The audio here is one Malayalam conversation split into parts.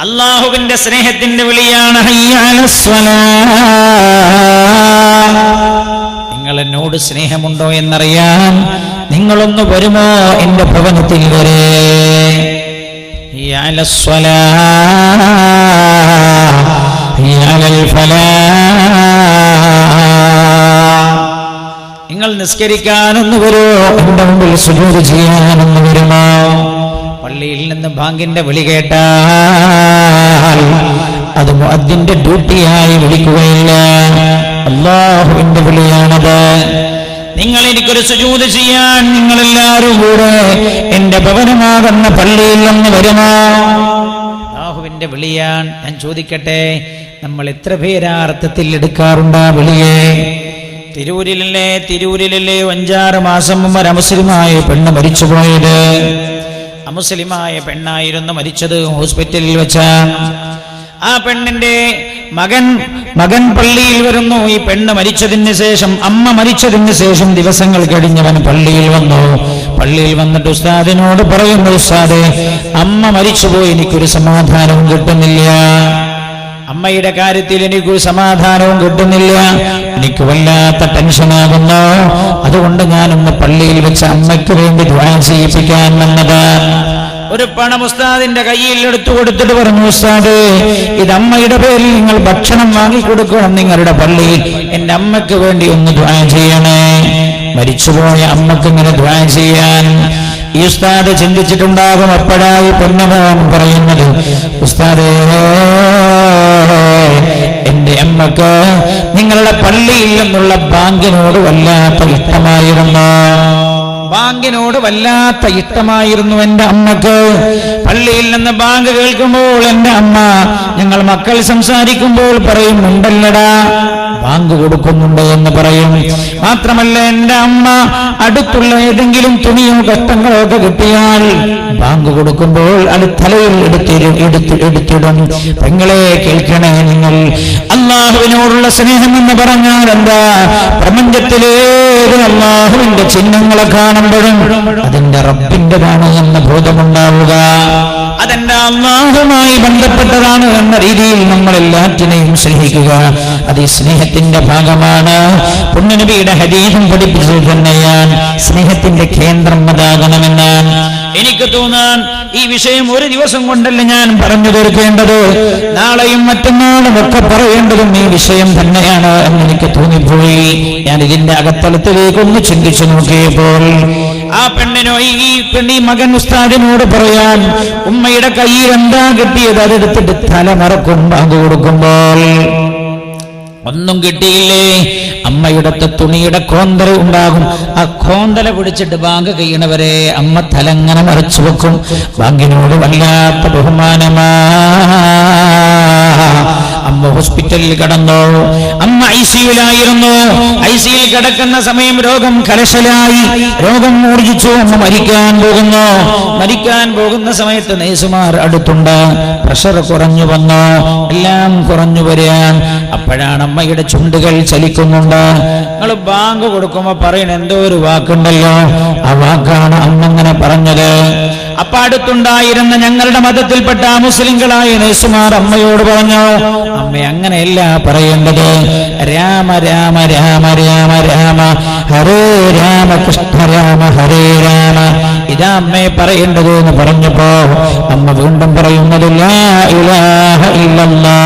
അള്ളാഹുവിന്റെ സ്നേഹത്തിന്റെ വിളിയാണ് നിങ്ങൾ എന്നോട് സ്നേഹമുണ്ടോ എന്നറിയാൻ നിങ്ങളൊന്ന് വരുമോ എന്റെ ഭവനത്തിൽ വരെ. നിങ്ങൾ നിസ്കരിക്കാനൊന്ന് വരുമോ? എന്റെ മുമ്പിൽ സുജൂത് ചെയ്യാനൊന്ന് വരുമോ? പള്ളിയിൽ നിന്ന് ബാങ്കിന്റെ വിളി കേട്ടാൽ അത് അതിന്റെ ഡ്യൂട്ടിയായി വിളിക്കുകയില്ല. അള്ളാഹുവിന്റെ വിളിയാണത്. നിങ്ങൾ എനിക്കൊരു സുജൂത് ചെയ്യാൻ നിങ്ങൾ എല്ലാവരും കൂടെ എന്റെ ഭവനമാകുന്ന പള്ളിയിൽ നിന്ന് വരുമോ? അള്ളാഹുവിന്റെ വിളിയാൻ ഞാൻ ചോദിക്കട്ടെ നമ്മൾ എത്ര പേരാ അർത്ഥത്തിൽ എടുക്കാറുണ്ട് ആ വിളിയെ? തിരൂരിലല്ലേ തിരൂരിലല്ലേ അഞ്ചാറ് മാസം മുമ്പ് ഒരു അമുസ്ലിമായ പെണ്ണ് മരിച്ചുപോയത്. അമുസ്ലിമായ പെണ്ണായിരുന്നു മരിച്ചത് ഹോസ്പിറ്റലിൽ വെച്ച. ആ പെണ്ണിന്റെ മകൻ മകൻ പള്ളിയിൽ വരുന്നു. ഈ പെണ്ണ് മരിച്ചതിന് ശേഷം അമ്മ മരിച്ചതിന് ശേഷം ദിവസങ്ങൾ കഴിഞ്ഞവൻ പള്ളിയിൽ വന്നു. പള്ളിയിൽ വന്നിട്ട് ഉസ്താദിനോട് പറയുന്നു ഉസ്താദെ അമ്മ മരിച്ചുപോയി എനിക്കൊരു സമാധാനവും കിട്ടുന്നില്ല. അമ്മയുടെ കാര്യത്തിൽ എനിക്ക് സമാധാനവും കിട്ടുന്നില്ല. എനിക്ക് വല്ലാത്ത ടെൻഷനാകുന്നു അതുകൊണ്ട് ഞാൻ ഞാനൊന്ന് പള്ളിയിൽ വെച്ച് അമ്മയ്ക്ക് വേണ്ടി ദ്വാരം ചെയ്യിപ്പിക്കാൻ വന്നത്. ഒരു പണം ഉസ്താദിന്റെ കയ്യിൽ എടുത്തു കൊടുത്തിട്ട് പറഞ്ഞു ഉസ്താദ് ഇത് അമ്മയുടെ പേരിൽ നിങ്ങൾ ഭക്ഷണം വാങ്ങിക്കൊടുക്കണം നിങ്ങളുടെ പള്ളിയിൽ. എന്റെ അമ്മയ്ക്ക് വേണ്ടി ഒന്ന് ദ്വാരം ചെയ്യണേ. മരിച്ചുപോയ അമ്മയ്ക്ക് ഇങ്ങനെ ദ്വാരം ചെയ്യാൻ ഈ ഉസ്താദ് ചിന്തിച്ചിട്ടുണ്ടാകും അപ്പോഴായി പൊന്നമോൻ പറയുന്നത്? ഉസ്താദേ എന്റെ അമ്മയ്ക്ക് നിങ്ങളുടെ പള്ളിയിൽ നിന്നുള്ള ബാങ്കിനോട് വല്ലാത്ത ഇഷ്ടമായിരുന്നു. ബാങ്കിനോട് വല്ലാത്ത ഇഷ്ടമായിരുന്നു എന്റെ അമ്മയ്ക്ക് പള്ളിയിൽ നിന്ന് ബാങ്ക് കേൾക്കുമ്പോൾ എന്റെ അമ്മ ഞങ്ങൾ മക്കൾ സംസാരിക്കുമ്പോൾ പറയും ബാങ്ക് കൊടുക്കുന്നുണ്ട് എന്ന് പറയും. മാത്രമല്ല എന്റെ അമ്മ അടുത്തുള്ള ഏതെങ്കിലും തുണിയോ കഷ്ടങ്ങളോ ഒക്കെ കിട്ടിയാൽ ബാങ്ക് കൊടുക്കുമ്പോൾ അത് തലയിൽ എടുത്തിരും എടുത്ത് എടുത്തിടും. പെങ്ങളെ കേൾക്കണേ നിങ്ങൾ. അള്ളാഹുവിനോടുള്ള സ്നേഹം എന്ന് പറഞ്ഞാൽ എന്താ? പ്രപഞ്ചത്തിലേത് അള്ളാഹുവിന്റെ ചിഹ്നങ്ങളെ കാണുമ്പോഴും അതിന്റെ റബ്ബിന്റെതാണ് എന്ന ബോധമുണ്ടാവുക. അതെന്റെ അള്ളാഹുമായി ബന്ധപ്പെട്ടതാണ് എന്ന രീതിയിൽ നമ്മൾ എല്ലാറ്റിനെയും സ്നേഹിക്കുക. അത് ഈ സ്നേഹത്തിന്റെ ഭാഗമാണ്. പുണ്യനബിയുടെ ഹരീഹം പഠിപ്പിച്ചത് തന്നെയാണ്. സ്നേഹത്തിന്റെ കേന്ദ്രം അതാകണമെന്ന് എനിക്ക് തോന്നാൻ ഈ വിഷയം ഒരു ദിവസം കൊണ്ടല്ല ഞാൻ പറഞ്ഞു തീർക്കേണ്ടത്. നാളെയും മറ്റന്നാളും ഒക്കെ പറയേണ്ടതും ഈ വിഷയം തന്നെയാണ് എന്ന് എനിക്ക് തോന്നിപ്പോയി. ഞാൻ ഇതിന്റെ അകത്തലത്തിലേക്ക് ഒന്ന് ചിന്തിച്ചു നോക്കിയപ്പോൾ ആ പെണ്ണിനോ ഈ പെണ്ണി മകൻ ഉസ്താദിനോട് പറയാൻ ഉമ്മയുടെ കയ്യിൽ എന്താ കിട്ടിയത്? അതെടുത്തിട്ട് തല ബാങ്ക് കൊടുക്കുമ്പോൾ ഒന്നും കിട്ടിയില്ലേ? അമ്മയുടെ തുണിയുടെ കോന്തല ഉണ്ടാകും. ആ കോന്തല പിടിച്ചിട്ട് ബാങ്ക് കഴിയണവരെ അമ്മ തലങ്ങനെ മറച്ചു വെക്കും. ബാങ്കിനോട് വല്ലാത്ത ബഹുമാനമാ. അമ്മ ഹോസ്പിറ്റലിൽ കിടന്നു. അമ്മ ഐ സിയുലായിരുന്നു ഐ സിയിൽ കിടക്കുന്ന സമയം രോഗം കലശലായി. രോഗം മൂർജിച്ചു. അമ്മ മരിക്കാൻ പോകുന്നു. മരിക്കാൻ പോകുന്ന സമയത്ത് നേഴ്സുമാർ അടുത്തുണ്ട്. പ്രഷർ കുറഞ്ഞു വന്നു. എല്ലാം കുറഞ്ഞു വരാൻ. അപ്പോഴാണ് അമ്മയുടെ ചുണ്ടുകൾ ചലിക്കുന്നുണ്ട്. നിങ്ങൾ ബാങ്ക് കൊടുക്കുമ്പോ പറയണ എന്തോ ഒരു വാക്കുണ്ടല്ലോ. ആ വാക്കാണ് അമ്മ അങ്ങനെ പറഞ്ഞത്. അപ്പൊ അടുത്തുണ്ടായിരുന്ന ഞങ്ങളുടെ മതത്തിൽപ്പെട്ട മുസ്ലിങ്ങളായ നേസുമാർ അമ്മയോട് പറഞ്ഞു അമ്മ അങ്ങനെയല്ല പറയേണ്ടത്. രാമ രാമ രാമ രാമ രാമ ഹരേ രാമ കൃഷ്ണ രാമ ഹരേ രാമ. ഇതാ അമ്മയെ പറയേണ്ടത് എന്ന് പറഞ്ഞപ്പോ അമ്മ വീണ്ടും പറയുന്നതില്ല ഇലാഹ ഇല്ലല്ലാ.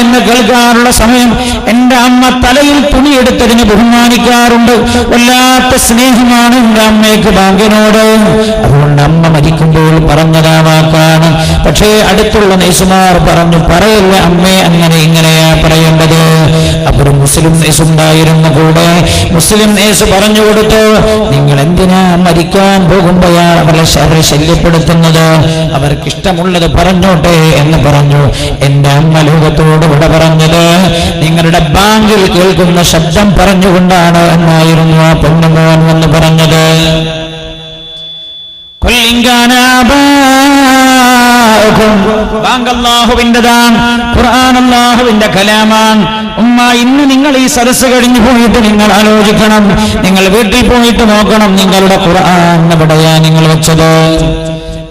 എന്ന് കേൾക്കാറുള്ള സമയം എന്റെ അമ്മ തലയിൽ തുണിയെടുത്തതിന് ബഹുമാനിക്കാറുണ്ട്. വല്ലാത്ത സ്നേഹമാണ് എന്റെ അമ്മയ്ക്ക് ബാങ്കിനോട്. അതുകൊണ്ട് അമ്മ മരിക്കുമ്പോൾ പറഞ്ഞതാ വാക്കാണ് പക്ഷേ അടുത്തുള്ള നെയ്സുമാർ പറഞ്ഞു പറയല്ല അമ്മേ അങ്ങനെ ഇങ്ങനെയാ പറയേണ്ടത്? അപ്പോൾ മുസ്ലിം ഉണ്ടായിരുന്നു കൂടെ. മുസ്ലിം നെയ്സ് പറഞ്ഞു കൊടുത്തു നിങ്ങൾ എന്തിനാ മരിക്കാൻ പോകുമ്പോഴാണ് അവരെ അവരെ ശല്യപ്പെടുത്തുന്നത്? അവർക്ക് ഇഷ്ടമുള്ളത് പറഞ്ഞോട്ടെ എന്ന് പറഞ്ഞു. എന്റെ അമ്മ ലോകത്തോട് ഇവിടെ പറഞ്ഞത് നിങ്ങളുടെ ബാങ്കിൽ കേൾക്കുന്ന ശബ്ദം പറഞ്ഞുകൊണ്ടാണ് എന്നായിരുന്നു ആ പെണ്ണുമോൻ എന്ന് പറഞ്ഞത്. ഖുർആൻ കലാമാണ്. ഉമ്മ ഇന്ന് നിങ്ങൾ ഈ സദസ്സ് കഴിഞ്ഞു പോയിട്ട് നിങ്ങൾ ആലോചിക്കണം. നിങ്ങൾ വീട്ടിൽ പോയിട്ട് നോക്കണം നിങ്ങളുടെ ഖുർആൻ എവിടെയാ നിങ്ങൾ വെച്ചത്?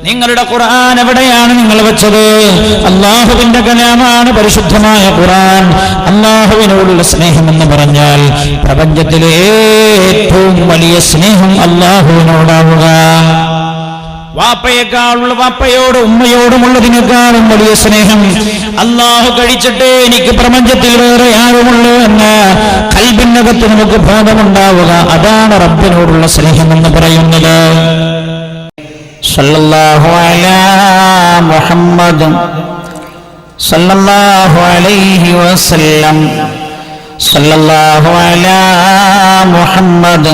നിങ്ങളുടെ ഖുർആൻ എവിടെയാണ് നിങ്ങൾ വെച്ചത്? അള്ളാഹുവിന്റെ കലാമാണ് പരിശുദ്ധമായ ഖുർആൻ. അള്ളാഹുവിനോടുള്ള സ്നേഹം എന്ന് പറഞ്ഞാൽ പ്രപഞ്ചത്തിലെ ഏറ്റവും വലിയ സ്നേഹം അള്ളാഹുവിനോടാവുക. വാപ്പയെക്കാളുള്ള വാപ്പയോട് ഉമ്മയോടുമുള്ളതിനേക്കാളും വലിയ സ്നേഹം. അള്ളാഹു കഴിച്ചിട്ട് എനിക്ക് പ്രപഞ്ചത്തിൽ വേറെ ആരുമുള്ളൂ എന്ന് കൽബിനകത്ത് നമുക്ക് ബോധമുണ്ടാവുക അതാണ് റബ്ബിനോടുള്ള സ്നേഹം എന്ന് പറയുന്നത്. മുഹമ്മദ് സല്ലല്ലാഹു അലൈഹി വസല്ലം. സല്ലല്ലാഹു അലാ മുഹമ്മദ്